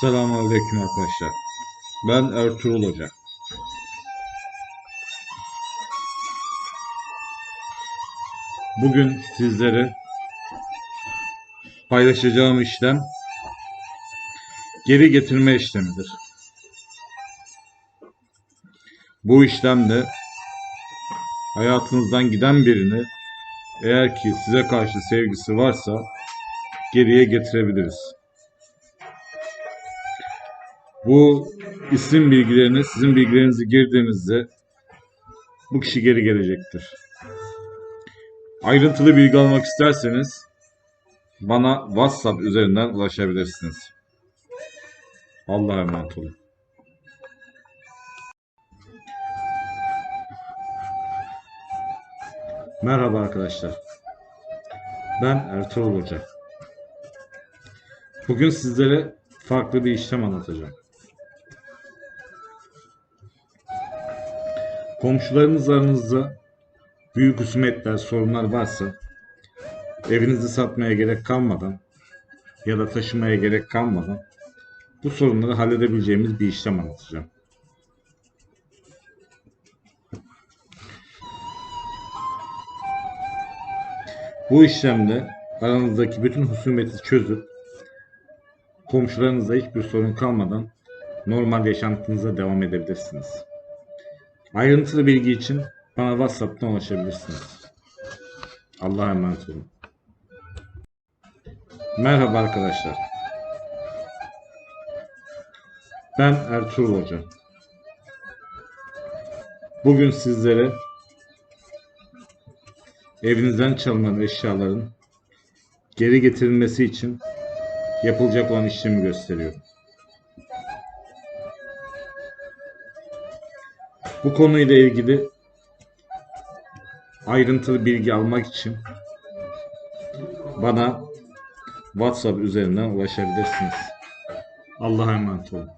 Selamünaleyküm arkadaşlar. Ben Ertuğrul Hoca. Bugün sizlere paylaşacağım işlem geri getirme işlemidir. Bu işlemde hayatınızdan giden birini eğer ki size karşı sevgisi varsa geriye getirebiliriz. Bu isim bilgilerini, sizin bilgilerinizi girdiğinizde bu kişi geri gelecektir. Ayrıntılı bilgi almak isterseniz bana WhatsApp üzerinden ulaşabilirsiniz. Allah'a emanet olun. Merhaba arkadaşlar. Ben Ertuğrul Hoca. Bugün sizlere farklı bir işlem anlatacağım. Komşularınız aranızda büyük husumetler, sorunlar varsa evinizi satmaya gerek kalmadan ya da taşımaya gerek kalmadan bu sorunları halledebileceğimiz bir işlem anlatacağım. Bu işlemde aranızdaki bütün husumeti çözüp komşularınızla hiçbir sorun kalmadan normal yaşantınıza devam edebilirsiniz. Ayrıntılı bilgi için bana WhatsApp'tan ulaşabilirsiniz. Allah'a emanet olun. Merhaba arkadaşlar. Ben Ertuğrul Hoca. Bugün sizlere evinizden çalınan eşyaların geri getirilmesi için yapılacak olan işlemi gösteriyorum. Bu konuyla ilgili ayrıntılı bilgi almak için bana WhatsApp üzerinden ulaşabilirsiniz. Allah'a emanet olun.